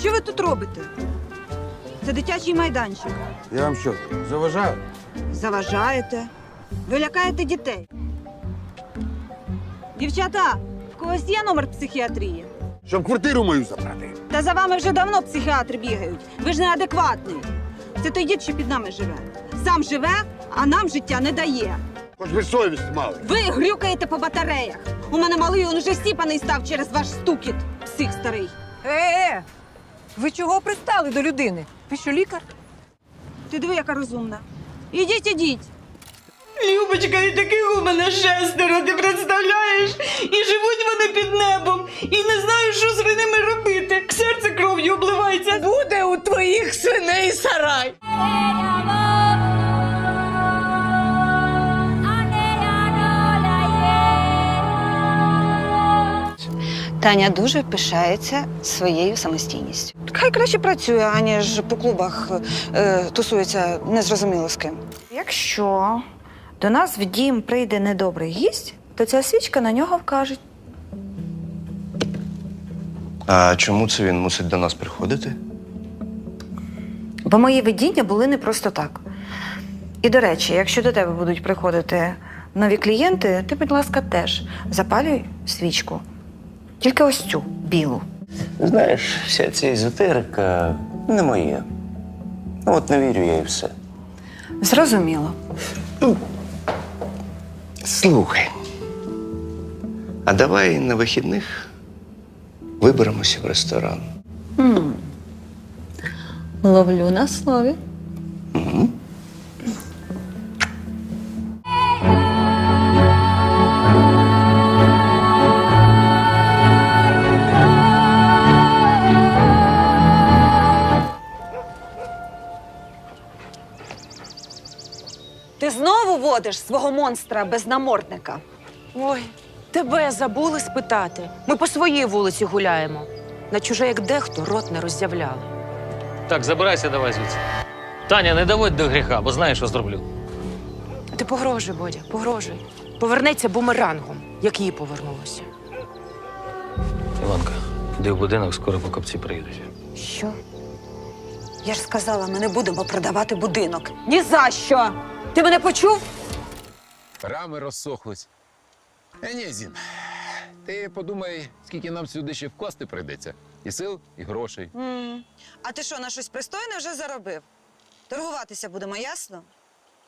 Що ви тут робите? Це дитячий майданчик. Я вам що, заважаю? Заважаєте. Ви лякаєте дітей. Дівчата, в когось є номер психіатрії? Щоб квартиру мою забрати. Та за вами вже давно психіатри бігають. Ви ж неадекватний. Це той дід, що під нами живе. Сам живе, а нам життя не дає. Хоч би совість мали. Ви грюкаєте по батареях. У мене малий он уже сіпаний став через ваш стукіт. Псих старий. Е, ви чого пристали до людини? Ви що, лікар? Ти диви, яка розумна. Ідіть, ідіть. Любочка, і таких у мене шестеро, ти представляєш? І живуть вони під небом. І не знаю, що з ними робити. Серце кров'ю обливається. Буде у твоїх свиней сарай. Таня дуже пишається своєю самостійністю. Хай краще працює, аніж по клубах е, тусується незрозуміло з ким. Якщо до нас в дім прийде недобрий гість, то ця свічка на нього вкаже. А чому це він мусить до нас приходити? Бо мої видіння були не просто так. І до речі, якщо до тебе будуть приходити нові клієнти, ти, будь ласка, теж запалюй свічку. Тільки ось цю білу. Знаєш, вся ця езотерика не моє. Ну, от не вірю я і все. Зрозуміло. Слухай. А давай на вихідних виберемося в ресторан. Ловлю на слові. Водиш свого монстра без намордника. Ой, тебе забули спитати. Ми по своїй вулиці гуляємо. На чуже, як дехто, рот не роззявляли. Так, забирайся давай звідси. Таня, не доводь до гріха, бо знаєш, що зроблю. Ти погрожуй, Бодя, погрожуй. Повернеться бумерангом, як їй повернулося. Іванка, йди в будинок, скоро покупці приїдуть. Що? Я ж сказала, ми не будемо продавати будинок. Ні за що! Ти мене почув? Рами розсохлись. Е, ти подумай, скільки нам сюди ще вкласти прийдеться. І сил, і грошей. А ти що, на щось пристойне вже заробив? Торгуватися будемо, ясно?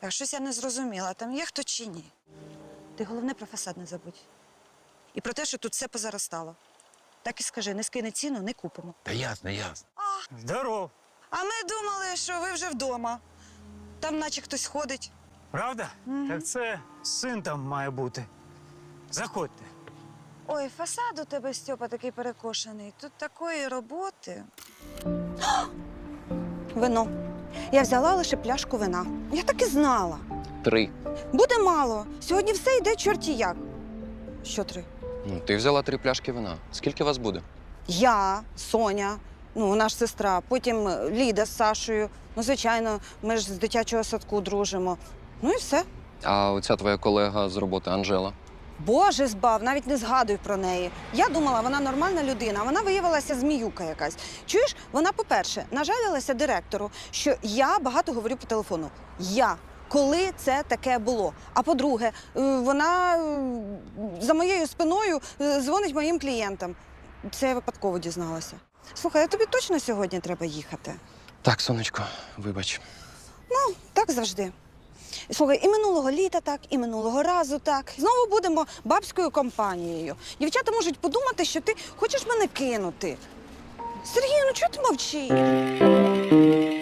Так щось я не зрозуміла, там є хто чи ні. Ти головне про фасад не забудь. І про те, що тут все позаростало. Так і скажи, не скине ціну, не купимо. Та ясно, ясно. Здоров, А ми думали, що ви вже вдома. Там наче хтось ходить. Правда? Так це син там має бути. Заходьте. Ой, фасад у тебе, Стьопа, такий перекошений. Тут такої роботи. Вино. Я взяла лише пляшку вина. Я так і знала. Три. Буде мало. Сьогодні все йде чорті як. Що три? Ну, ти взяла три пляшки вина. Скільки вас буде? Я, Соня, ну, вона ж сестра, потім Ліда з Сашою. Ну, звичайно, ми ж з дитячого садку дружимо. Ну і все. А оця твоя колега з роботи Анжела. Боже збав, навіть не згадуй про неї. Я думала, вона нормальна людина, а вона виявилася зміюка якась. Чуєш, вона, по-перше, нажалілася директору, що я багато говорю по телефону. Я. Коли це таке було? А по-друге, е, вона е, за моєю спиною е, дзвонить моїм клієнтам. Це я випадково дізналася. Слухай, а тобі точно сьогодні треба їхати? Так, сонечко, вибач. Ну, Так завжди. Слухай, і минулого літа так, і минулого разу так. Знову будемо бабською компанією. Дівчата можуть подумати, що ти хочеш мене кинути. Сергій, ну чого ти мовчиш?